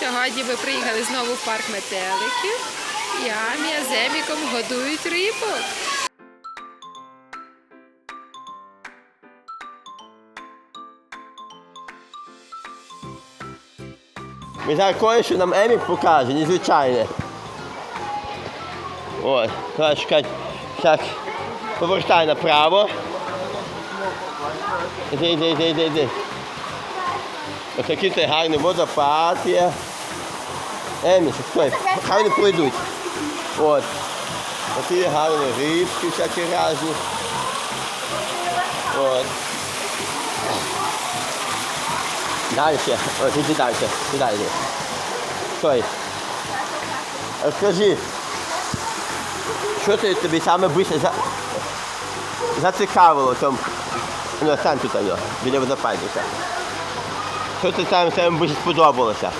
Сьогодні ми приїхали знову в парк метеликів. І Амія з Еміком годують рибок. Ми зараз кое-що нам Емік покаже, незвичайне. От, треба. Так, повертай направо. Іди, іди, іди, іди. Отакий той гарний водопад є. Емі, стой, хай вони пройдуть. От. Такі гарні рибки всякі різні. От. Далі. От, іди далі. Сюди йди. Стой. Розкажи, що ти тобі саме більше за... зацікавило тому? Ну, стань тут, біля водопадника. Що ти саме, саме більше сподобалося?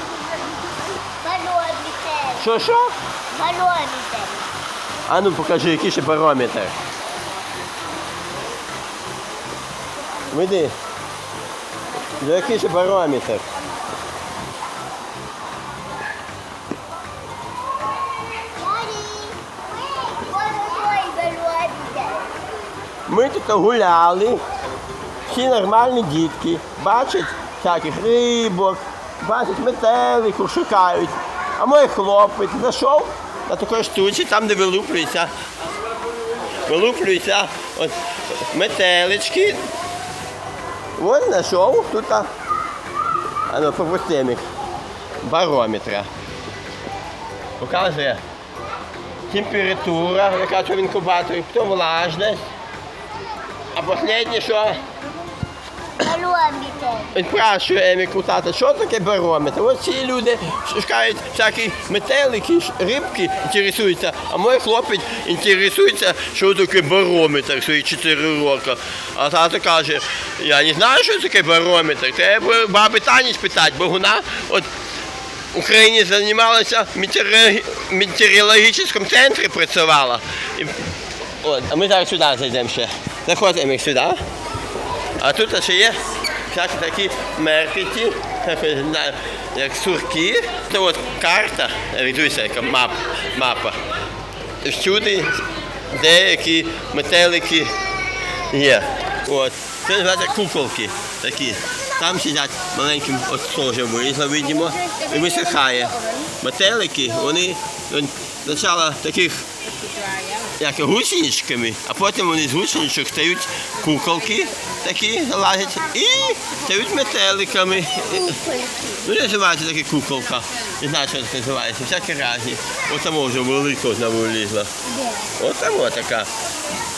Барометр. Що, що? Барометр. А ну покажи, який ще барометр. Види. Ну, який ще барометр? барометр. Ми тут гуляли, всі нормальні дітки, бачать всяких рибок, бачать метеликів, шукають. А мій хлопець зайшов на такій штуці, там де. Вилуплюються от, метелички. Ось знайшов тут. Ну, попустимо їх. Барометра. Показує температура, яка в інкубаторі, потім влажність. А останнє, що Барометр. він спрашує Еміку що таке барометр? Ось ці люди шукають всякі метелики, рибки, інтересуються, а мій хлопець інтересується, що таке барометр свої 4 роки. А тато каже, я не знаю, що таке барометр. Треба баби Тані спитати, бо вона от в Україні займалася в метеорологі- метеорологічному центрі працювала. І, от, а ми зараз сюди зайдемо ще. Заходь, Емік, сюди. А тут ще є всякі такі меркеті, знаю, як сурки. Це от карта, дивіться, яка мап, мапа. Всюди деякі метелики є. От. Це називається куколки такі. Там сидять маленьким от теж вирізно видимо і висихає. Метелики, вони он, спочатку таких як гусеничками, а потім вони з гусеничок стають куколки такі лазять і стають метеликами. Ну, називається таке куколка. Не знаю, що це називається, всякі разні. Ось там вже велика одна вилізла. Ось там ось така,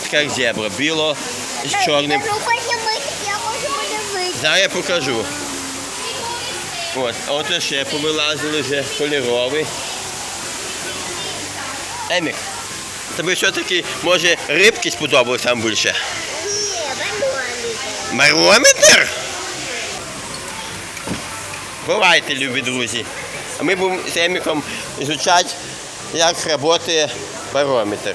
така як зебра, біло з чорним. Я. Зараз я покажу. От, а от ще повилазили вже кольорові. Емік, тобі все-таки, може, рибки сподобались там більше? Ні, барометр. Барометр? Бувайте, любі друзі. А ми будемо з Еміком звучати, як працює барометр.